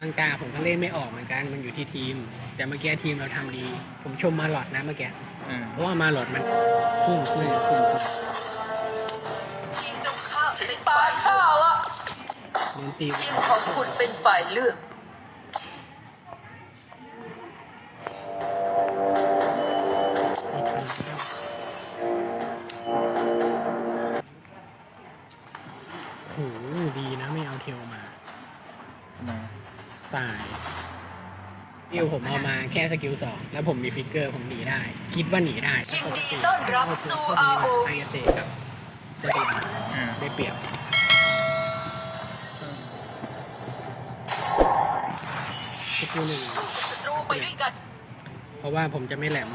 บางตาผมก็เล่นไม่ออกเหมือนกันมันอยู่ที่ทีม แต่เมื่อกี้ทีมเราทำดี ผมชมมาหลอดนะเมื่อกี้อ่าเพราะว่ามาหลอดมันพุ่งขึ้นขึ้นขึ้นทีมตรงข้ามเป็นฝ่ายข้าละเน้นตีทีมของคุณเป็นฝ่ายเลือก โอ้โหดีนะไม่เอาเทลมา มา ตายฟิวผมเอามาแค่สกิลสองแล้วผมมีฟิกเกอร์ผมหนีได้ คิดว่าหนีได้ยินดีต้อนรับสู่ ROV ไอเตกับสติมอ่าได้เปรียบสกิลหนึ่งสู้กับศัตรูไปด้วยกัน เพราะว่าผมจะไม่แหลม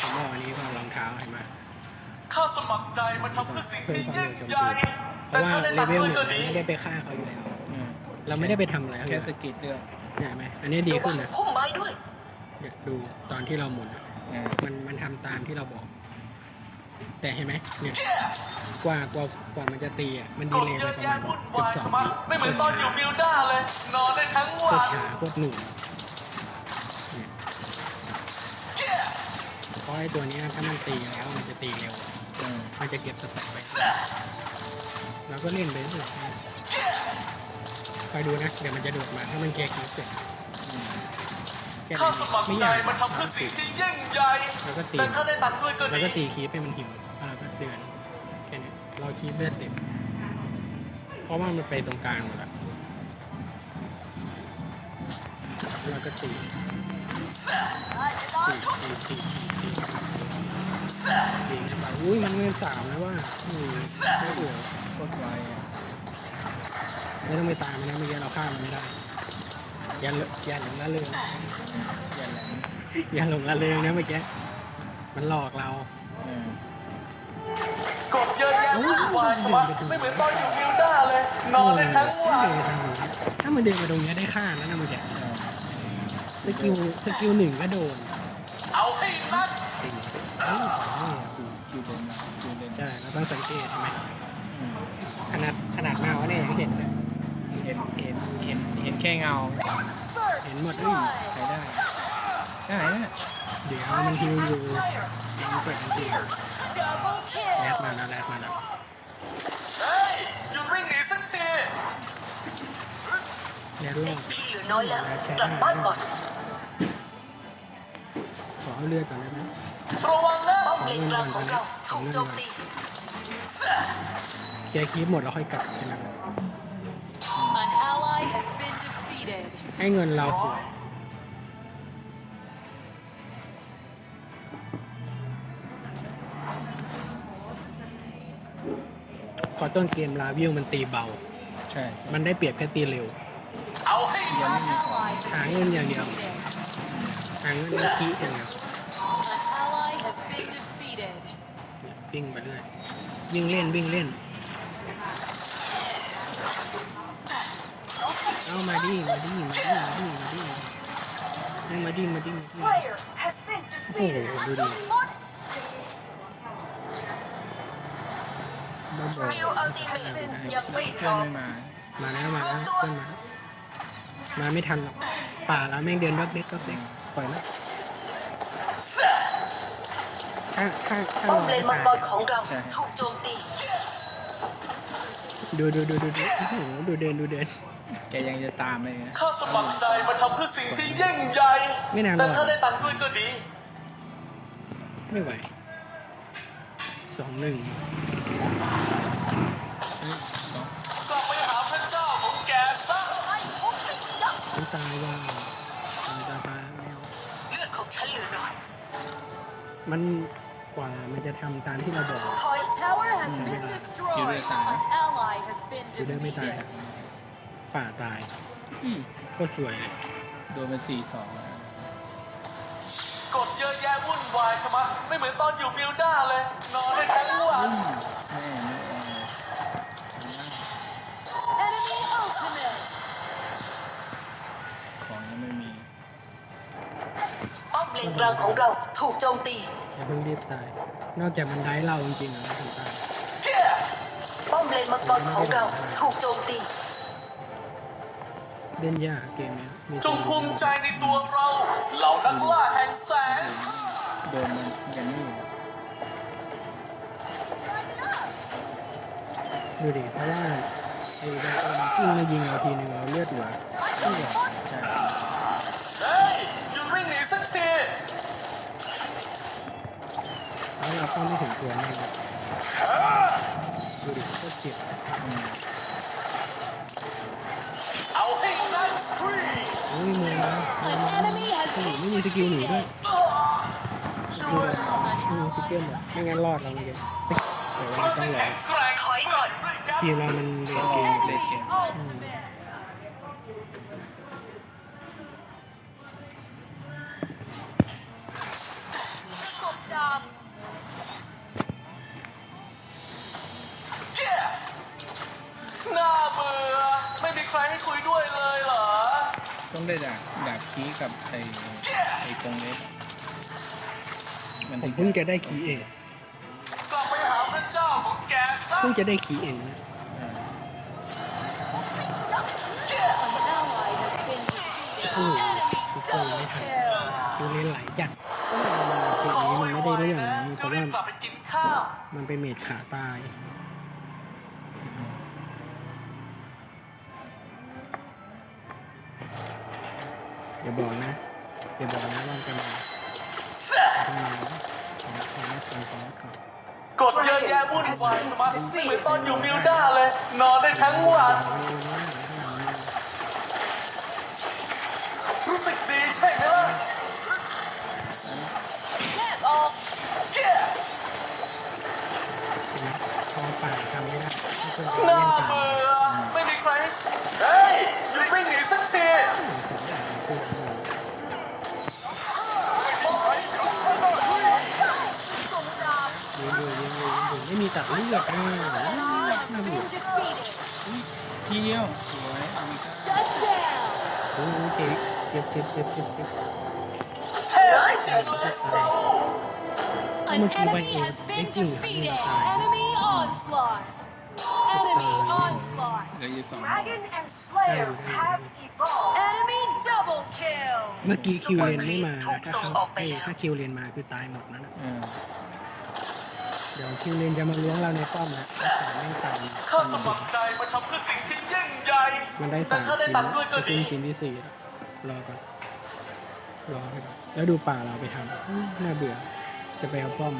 ผมบอกอันนี้ก็รองเท้าเห็นไหมข้าสมัครใจมาทำเพื่อสิ่งเพิ่มที่ความยิ่งเร็วโจมใหญ่ตีเพแต่ราะว่าถ้าได้เลตังเวค์ลด้วยหนึ่งก็ดีไม่ได้ไปฆ่าเขาอยู่แล้วอืม เราไม่ได้ไปทำอะไรเขาอแค่ยู่สกิดเลือกใช่ไหมอันนี้ดีขึ้นนะพุ่มไม้ด้วยอยากดูตอนที่เราหมุนอะอ่ามันมันทำตามที่เราบอก แต่เห็นไหมเนี่ยกว่ากว่ากว่ามันจะตีอะมันกดีดเลยเยไปอะประมาณเกือบแยะวุ่นวายสองใช่ไหมวิไม่เหมือนตอนอยู่บิลด้าเลยนอนได้ทั้งโควัตรนช้าโคตรหนุ่มเพราะไอ้ตัวเนี้ยถ้ามันตีแล้วมันจะตีเร็วอ่ามันจะเก็บสแต็กไว้เราก็เล่นไปเรื่อยๆ คอยดูนะ เดี๋ยวมันจะโดดมาถ้ามันแก้คิวเสร็จอืมแค่ข้านั้นสมัครไม่ใจยากมาทำเพื่อสิ่งที่ยิ่งใหญ่แล้วก็ตีแต่ถ้าได้ตังค์ด้วยก็แล้วดีก็ตีคีปให้มันหิวแล้วก็เดือนแค่นี้เราคีปเลือดเต็มเพราะว่ามันไปตรงกลางหมดแล้วแล้วก็ตีตีตีตีตีตีตีเข้าไปอุ้ยมันเงินสามแล้วว่าอืมไม่เอือโคตรไวอะ ไม่ต้องไปตามมันนะเมื่อกี้เราฆ่ามันไม่ได้ย่าเลอย่าหลงละเริงอย่าแหลมอย่าหลงละเริงนะเมื่อกี้มันหลอกเรากดเยอะแยะวุ่นวายไมไม่เหมือนตอนอยู่บิลด้าเลยนอนได้ทั้งวันถ้ามันเดินมาตรงนี้ได้ฆ่าแล้วนะเมื่อกี้สกิลสกิลหนึ่งก็โดน เอาให้นักจริงเอ้ยขอให้อะคิวคิวเล่นมาคิวเล่นใช่เราต้องสังเกตใช่ไหมขนาดขนาดเงาเนี่ยยังเห็นเลย ห็นเห็นเห็นเห็นแค่เงา เห็นหมดเอ้ยใช้ได้ได้นะเดี๋ยวมันฮิวอยู่ยังเปิดจริง Double แร kill ดมาแล้วแรดมาแล้วเฮ้ยหยุดวิ่งหนีสักทีแรดรอดพี่เหลือน้อยแล้วกลับบ้านก่อนขอเอาเลือดก่อนได้ไหมระวังนะป้อมเลนกลางของเราถูกโจมตีเคลียร์คีบหมดแล้วค่อยกลับใช่ไหม ให้เงินเราสวยพอต้นเกมลาวิวมันตีเบา ใช่มันได้เปรียบแค่ตีเร็ว เอาให้ An ally has Thả been nguyên nhiều nhiều. defeated. ทางนั้นมันคีอย่างเดียว An ally has been defeated. เนี่ยวิ่งไปเรื่อย วิ่งเล่นวิ่งเล่น เอามาดิมาดิมาดิมาดิมาดิเอามาดิมาดิมาดิ Slayer has been โอ้โห defeated ดูดิบ้าบอสกิลอัลติเมทยังไม่พเพื่อร้นอมไม่มา มาแล้วมาแล้วเพื่อนมา มาไม่ทันหรอก ป่าแล้วแม่งเดินบักเด็กบักเด็กปล่อยนะถ้าถ้าถ้าป้อมรเลนมังกรของเราใช่ถูกโจมตี ดูดูดูดูดูโอ้โหดูเดินดูเดิน แกยังจะตามเลยนะข้าสมัครใจมาทำเพื่อสิ่งที่ยิ่งใหญ่ ไม่นานหรแต่อก ถ้าได้ตังค์ด้วยก็ดี ไม่ไหวสองหนึ่งกลับไปหาพระเจ้าของแกซะมันตายว่ามันจะตายแล้วเลือดของฉันเหลือน้อย มันกว่ามันจะทำตามที่เราบอก Point Tower has been destroyed. An ally has been คือได้ไม่ตาย defeated. ป่าตายอืมโคตรสวยเลยโดนเป็นสี่สองกดเยอะแยะวุ่นวายใช่ไหมไม่เหมือนตอนอยู่บิลด้าเลย นอนได้ทั้งวัน แม่ไม่เอา Enemy ultimate. ของยังไม่มี ป้อมเลนกลางของเราถูกโจมตี อย่าเพิ่งรีบตาย นอกจากมันได้เราจริงๆแล้วถึงตายป้อมเล นมังกรของเราถูกโจมตีเล่นยากเกมเนี้ยมีจงภูมิใจในตัวเราเหล่านักล่าแห่งแสงโดนมันยังไม่อยู่ดูดิเพราะว่าไอ้ไดโอมันพุ่งมายิงเราทีนึงเราเลือดเหลือเลือดใช่เฮ้ยหยุดวิ่งหนีสักทีแล้วเราเข้าไม่ถึงตัวแน่เลย ม่มีสกิลหนีด้วย defeated. ดูเลยไม่มีสกิลหมดไม่งั้นรอดเราเมื่อกี้แต่ว่าเราต้จะองรอแข็งแกร่งถอยก่อนทีมเรามันเล่นเกม Enemy ultimate. กบดาบเจ้าน่าเบื่อ ไม่มีใครให้คุยด้วยเลยเหรอ ต้องได้ดาบดาบคีกับไอ้ไอ้กรงเล็กมันผมถึงเพิ่งจะได้คีย์เองกลับไปหาพระเจ้าของแกซะเพิ่งจะได้คีย์เองนะเออ An ally has been defeated. Enemy ทุกคนไม่ double ทัน kill. คือเล่นไหลจัดเกมนี้มันไม่ได้เรื่องนะเพจะราะรีว่าบกลับไปกินข้าว มันไปเมดขาตาย อ ย่าบอกนะอย่าบอกนะว่าจะมาจะมาขอขอขอขอขอกดเยอะแยะวุ่นวายสมาไม่เหมือนตอนอยู่บิลด้าเลย นอนได้ทั้งวัน รู้สึกดีใช่ไหมล่ะแยกออกเจ้าพอป่าทำไม่ได้ให้คนน่าเล่นตามเบื่อไม่มีใครให้เฮ้ยหยุดวิ่งหนีสักที ม่มีตัดเลือดอ่า Ally has been defeated. ทีเดียวสวยอเมริกา Shut down. โอ้โหเจ็บเจ็บเจ็บเจ็บเจ็บเจ็บเท่สุดเลยโซ่ An Look, enemy you has might- been they do have defeated. inside. Enemy onslaught. Enemy onslaught. เหลืออยู่สอง Dragon and Slayer have evolved Enemy double kill. เมื่อกี้คิวเลนไม่มานะถ้าเขาเอ้ยถ้าคิวเลนมาคือตายหมดนะ เออเดี๋ยวคิวเลนจะมาล้วงเราในป้อมนะแต่แม่งตายข้าสมัครใจมาทำเพื่อสิ่งที่ยิ่งใหญ่มันได้แต่สามถ้าได้ชิ้นตังค์ด้วยก็จะขึ้ดีนชิ้นที่สี่รอก่อนรอไปก่อนแล้วดูป่าเราไปทำอื้อน่าเบื่อจะไปเอาป้อม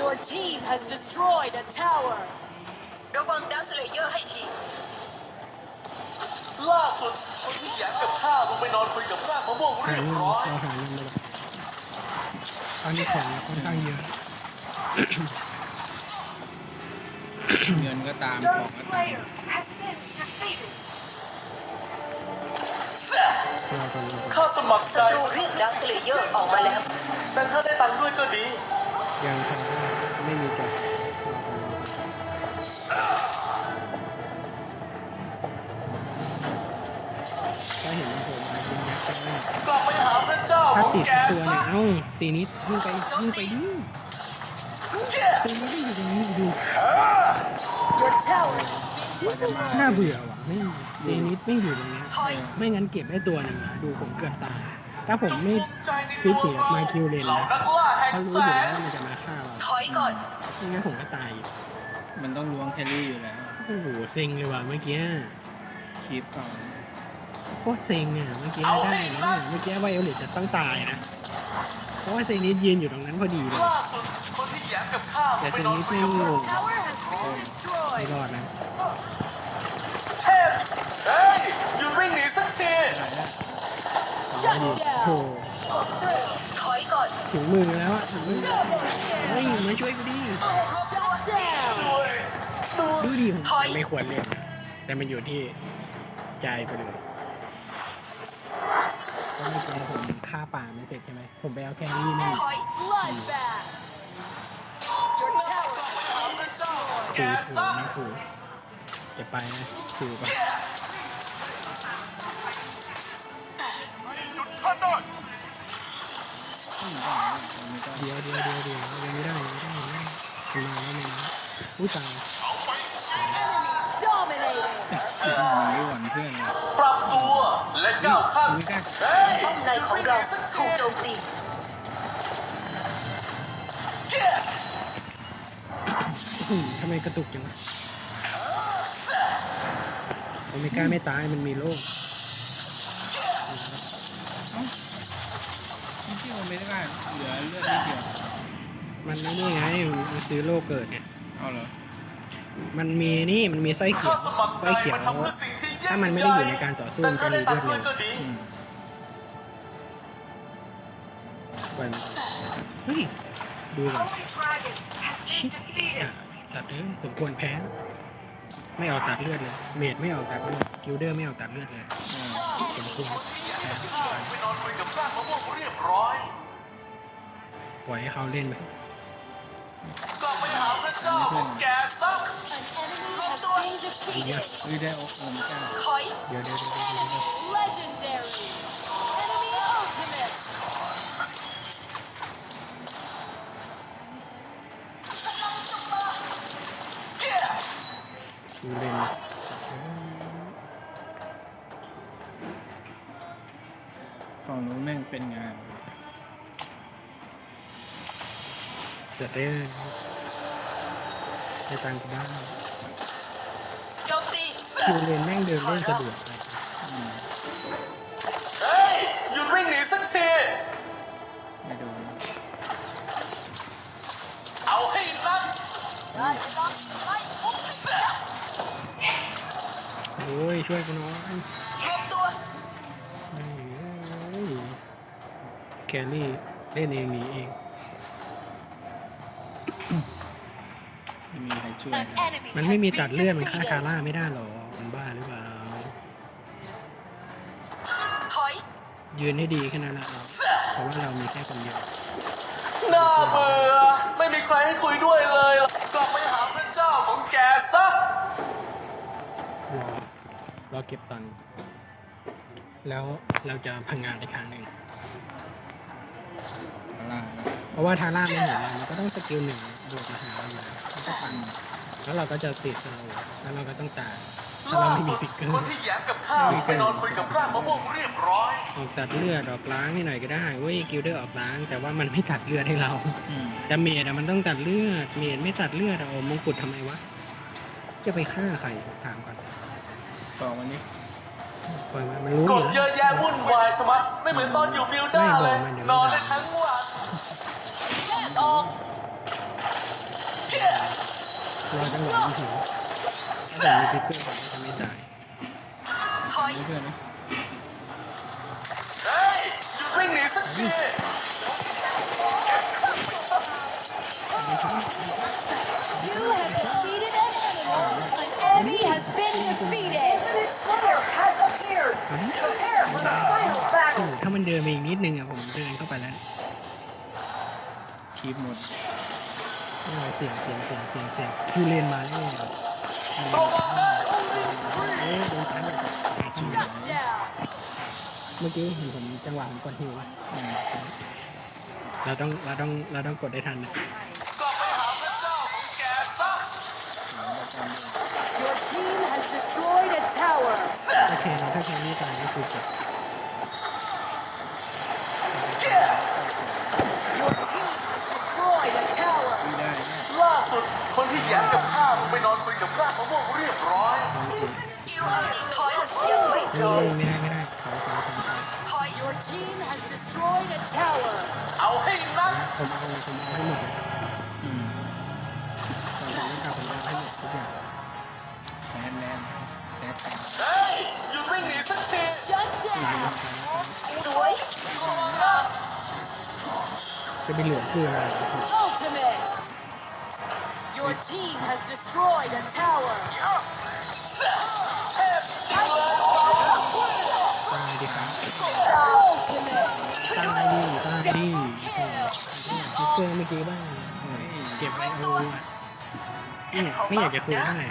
Your team has destroyed a tower. ระวังดาวสเลเยอร์ให้ทีล่าสุดคนที่แย้มกับข้าลงไปนอนคุยกับรากมะม่วงหาเรียบเงินร้อยเราหาเงินมาเลยตอนนี้ของเราค่อนข้างเยอะ เงินก็ตามข Dark องก็ตาม Slayer has been defeated เราก่อนเราก่อนข้าสมัครใจศัตรูเรียกดาวสเลเยอร์ออกมาแล้ว แต่ถ้าได้ตังค์ด้วยก็ดี ยังทำได้ไม่มีจบรอก่อนรอก่อนถ้าเห็นมันโผล่มายิงยักษ์ไปได้กลับไปหาพระเจ้าขถ้าองติดแกตัวซะเนี่ยเอ้าสีนิดยิ่งไปยิ่งไปยิ่งเจ้าสี น่าเบื่อว่ะไม่สีนิดไม่อยู่ตรงนี้ไม่งั้นเก็บได้ตัวหนึงอะดูผมเกือบตายถ้าผมไม่ฟิตตวเนียมาคิวเลนนะนักล่าแห่งเขารู้อยู่แล้วว่ามันจะมาฆ่าเราถอยก่อน ไม่งั้นผมก็ตายอยู่มันต้องล้วงแคลรี่อยู่แล้วโอ้โหเซ็งเลยว่ะเมื่อกี้คีบก่อนโคตรเซ็งเนี่ยเมื่อกี้ได้นะเมื่อกี้ไวโอเลตจะต้องตายนะเพราะว่าเซนิดยืนอยู่ตรงนั้นพอดีเลย ล่าสุด กับข้าลงไปนอนคุยกับเพื่อนไม่รอดนะเทพเฮ้ยหยุดวิ่งหนีสักทีไม่ดีโอ้โหถอยก่อนถึงมือแล้วอะถึงมือเฮ้ยมาช่วยกูดิดูดิผมไม่ควรเล่นแต่มันอยู่ที่ใจไปเลยก็เมื่อกี้ผมฆ่าป่าไม่เสร็จใช่ไหมผมไปเอาแครี่ destroyed. ถูถูนะถูจะไปนะถูไปหยุดท่ได้ต้องได้อเดี๋ยวเดี๋ยวเดี๋ยวเดี๋ยวยังไม่ได้ยังไม่ได้ยังไม่ได้มาแล้วมันมาแล้วอุ้ยตาย Enemy dominated. มันไม่หวนเพื่อนเลยปรับตัวเก้าขั้นไม่กล้าเฮ้ยป้อมในของเราถูกโจมตี ทำไมกระตุกจังวะโอเมก้าไม่ตายมันมีโรคไม่ใช่โอเมก้าเหลือเลือดนิดเดียวมันไม่นี่ไงมันซื้อโรคเกิดเนี่ยเอาเหรอมันมีนี่มันมีไส้เขีข้ายวสมัครใจไส้เขียวมาทำเพื่อสิ่งที่ยิ่งถ้ามันไม่ได้อยู่ในการต่อสู้แต่มันถ้าจะได้มีตัเลืดอดด้เร็ววยก็ดีอืมปล่อยมันก่อนเฮ้ยดูก่อน ชิอะตัดเอ้ยสมควรแพ้ ไม่ออกตัดเลือดเลย เมดไม่ออกตัดเลือด กิลเดอร์ไม่ออกตัดเลือดเลยอ่าสมควรแพ้ไปนอนคุยกับรากมะม่วงเรียบร้อยปล่อยให้เขาเล่นไปกลับไปหาพระเจ้าของแกซะ An enemy has been defeated. เฮ้ยได้โอโอเมก้าถอยเดี๋ยวเดี๋ยวเดี๋ยวเดี๋ยวเดี๋ยว Legendary. Enemy ultimate. ดูเล่นฝั่งนู้นแม่งเป็นงานเสร็จเลยไปตังค์กูบ้างโจมตีดูเล่นแม่งเดินเล่นสะดวก ช่วยกูหน้อยรวมตัวแคลรี่เล่นเองหนีเองไม่มีใครช่วย An นะ enemy มัน has ไม่มี been ตัดเลือดมันฆ่า defeated. คาร่าไม่ได้หรอมันบ้าหรือเปล่า ถอย ยืนให้ดีแค่นั้นแหละเอาเพราะว่าเรามีแค่คนเดียวน่าเบื่อ ไม่มีใครให้คุยด้วยเลย กลับไปหาพระเจ้าของแกซะรอ รอเก็บตังค์แล้วเราจะพังงานอีกครั้งหนึ่งอะไรเพราะว่าทาร่าไม่เห็นเรามันก็ต้องสกิลหนึ่งโดดมาหาเราอยู่แล้วมันก็ปังแล้วเราก็จะติดสโลว์แล้วเราก็ต้องตายถ้าเราไม่มีฟิกเกอคนร์ที่แย้มกับข้าวไปนอนคุยกับรากมะม่วงเรียบร้อยออกตัดเลือดออกล้างให้หน่อยก็ได้เว้ยกิลเดอร์ออกล้าง แต่ว่ามันไม่ตัดเลือดให้เราอืมแต่เมดอะมันต้องตัดเลือดเมดไม่ตัดเลือดอะโอ้มงกุฎทำไมวะจะไปฆ่าใครถามก่อน ต่อวันนี้ปล่อยมันมันรู้กอยู่ดเยแล้วอะแยะวุ่นวายใช่ไหมไม่เหมือนตอนอยู่บิลด้าเลย นอนได้ทั้งวันแค่ออกรอจังหวะมันถึงถ้าผมมีฟิกเกอร์ผมก็จะไม่ตายถอยไม่เพื่อนไหมเฮ้ยหยุดวิ่งหนีสักที You have defeated an enemy. An enemy has been defeated. โอ้โหถ้ามันเดินไปอีกนิดนึงอะผมเดินเข้าไปแล้วคีบหมดโอ้ยเสียงเสียงเสียงเสียงเสียงคิวเลนมาแล้วเระวังนะอ๊ะโดนทัน Shut down. เมื่อกี้เห็นผมจังหวะผมกดหิวอะอืมเราต้องเราต้องเราต้องกดได้ทันนะ destroyed a tower. ถ้าแคนถ้าแคนไม่ตายก็คือจบ Your team has destroyed a tower. ไม่ได้นะล่าสุดคนที่แย้มกับข้าวไปนอนคุยกับรากมะม่วงเรียบร้อยเอาอีกถอยยังไม่เฮ้ยไม่ได้ไม่ได้ขอขอขอขอถอย Your team has destroyed a tower. เอาให้นักผมเอาผมเอาให้หมดเลยอืมตอนผมต้องกลับผมเอาให้หมดทุกอย่างแพ้แลนด์แพ้แพ้ เฮ้ยหยุดวิ่งหนีสักที Shut down. สวยจะไปเหลือคืออะไร Ultimate. Your team has destroyed a tower. ตายดิครับ Ultimate. ตายดิตายดิ Double ฟิ kill. กเกอร์เมื่อกี้บ้างเฮ้ยเก็บไว้เอาอะไม่ไม่อยากจะคุยเท่าไหร่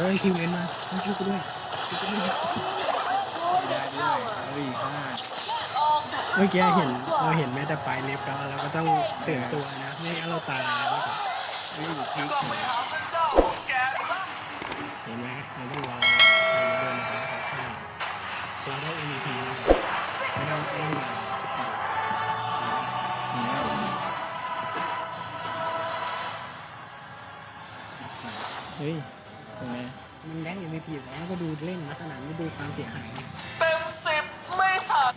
ฮ้ยคิวเอ็นมาต้องช่วยกูด้วยช่วยกูด้วย Destroyed ได้ a ด้วย tower. เฮ้ยข้างหน้าเมื่อกี้เห็นเราเห็นแม้แต่ปลายเล็บแล้วเราก็ต้องตื่นตัวนะไม่งั้นเราตายแล้วเฮ้ยพลิกกลับไปหาพระเจ้าของแก ผิวแดง MVP อยู่แล้วก็ดูเล่นลักษณะไม่ดูความเสียหาย เต็มสิบไม่หัก